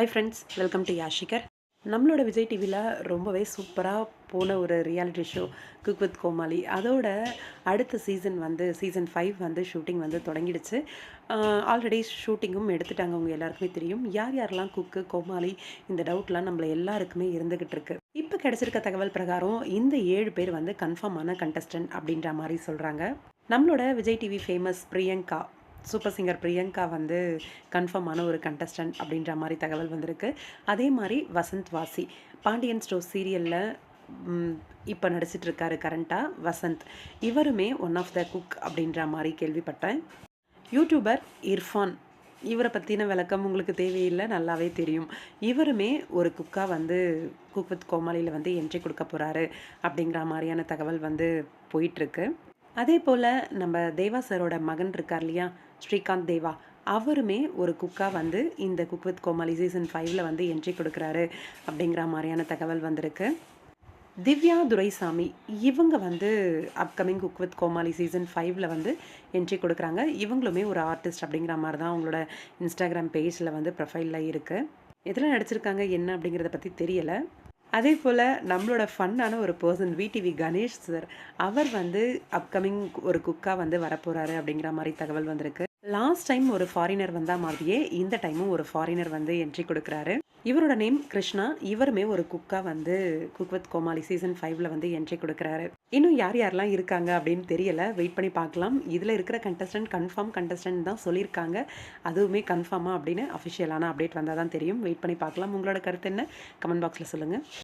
Hi friends welcome to யாஷிகர் நம்மளோட விஜய் டிவியில் ரொம்பவே சூப்பராக போன ஒரு reality show cook with Comali அதோட அடுத்த சீசன் வந்து சீசன் ஃபைவ் வந்து ஷூட்டிங் வந்து தொடங்கிடுச்சு. ஆல்ரெடி ஷூட்டிங்கும் எடுத்துட்டாங்க அவங்க எல்லாருக்குமே தெரியும். யார் யாரெல்லாம் குக்கு கோமாளி இந்த டவுட்லாம் நம்மள எல்லாருக்குமே இருந்துக்கிட்டு இருக்கு. இப்போ கிடச்சிருக்க தகவல் பிரகாரம் இந்த ஏழு பேர் வந்து கன்ஃபார்மான கண்டஸ்டன்ட் அப்படின்ற மாதிரி சொல்கிறாங்க நம்மளோட Vijay TV famous Priyanka super singer Priyanka வந்து கன்ஃபார்மான ஒரு கண்டஸ்டன்ட் அப்படின்ற மாதிரி தகவல் வந்திருக்கு. அதே மாதிரி வசந்த் வாசி பாண்டியன் ஸ்டோர் சீரியலில் இப்போ நடிச்சிட்டு இருக்காரு கரண்ட்டாக வசந்த். இவருமே ஒன் ஆஃப் த குக் அப்படின்ற மாதிரி கேள்விப்பட்டேன். யூடியூபர் இர்ஃபான். இவரை பற்றின விளக்கம் உங்களுக்கு தேவையில்லை நல்லாவே தெரியும். இவருமே ஒரு குக்காக வந்து குக் வித் கோமாளியில் வந்து என்ட்ரி கொடுக்க போகிறாரு அப்படிங்கிற மாதிரியான தகவல் வந்து போயிட்டுருக்கு அதே போல் நம்ம தேவா சரோட மகன் இருக்கார் இல்லையா? ஸ்ரீகாந்த் தேவா. அவருமே ஒரு குக்காக வந்து இந்த குக் வித் கோமாளி சீசன் ஃபைவ்ல வந்து என்ட்ரி கொடுக்குறாரு அப்படிங்கிற மாதிரியான தகவல் வந்திருக்கு. திவ்யா துரைசாமி இவங்க வந்து upcoming cook with Comali season ஃபைவ்ல வந்து என்ட்ரி கொடுக்குறாங்க. இவங்களுமே ஒரு ஆர்டிஸ்ட் அப்படிங்கிற மாதிரி தான் அவங்களோட இன்ஸ்டாகிராம் பேஜில் வந்து ப்ரொஃபைலில் இருக்குது எதில் நடிச்சிருக்காங்க என்ன அப்படிங்கிறத பற்றி தெரியலை. அதே போல் நம்மளோட ஃபன்னான ஒரு பர்சன் விடிவி கணேஷ் சார் அவர் வந்து அப்கமிங் ஒரு குக்காக வந்து வரப்போகிறாரு அப்படிங்கிற மாதிரி தகவல் வந்திருக்கு. லாஸ்ட் டைம் ஒரு ஃபாரினர் வந்தால் மாதிரியே இந்த டைமும் ஒரு ஃபாரினர் வந்து என்ட்ரி கொடுக்குறாரு. இவரோட நேம் கிருஷ்ணா இவருமே ஒரு குக்காக வந்து குக் வித் கோமாளி சீசன் ஃபைவ்ல வந்து என்ட்ரி கொடுக்குறாரு. இன்னும் யார் யாரெல்லாம் இருக்காங்க அப்படின்னு தெரியல. வெயிட் பண்ணி பார்க்கலாம். இதில் இருக்கிற கண்டஸ்டன்ட் கன்ஃபார்ம் கண்டஸ்டன்ட் தான் சொல்லியிருக்காங்க. அதுவுமே கன்ஃபார்மாக அப்படின்னு அஃபிஷியலான அப்டேட் வந்தால் தான் தெரியும். வெயிட் பண்ணி பார்க்கலாம். உங்களோட கருத்து என்ன? கமெண்ட் பாக்ஸில் சொல்லுங்கள்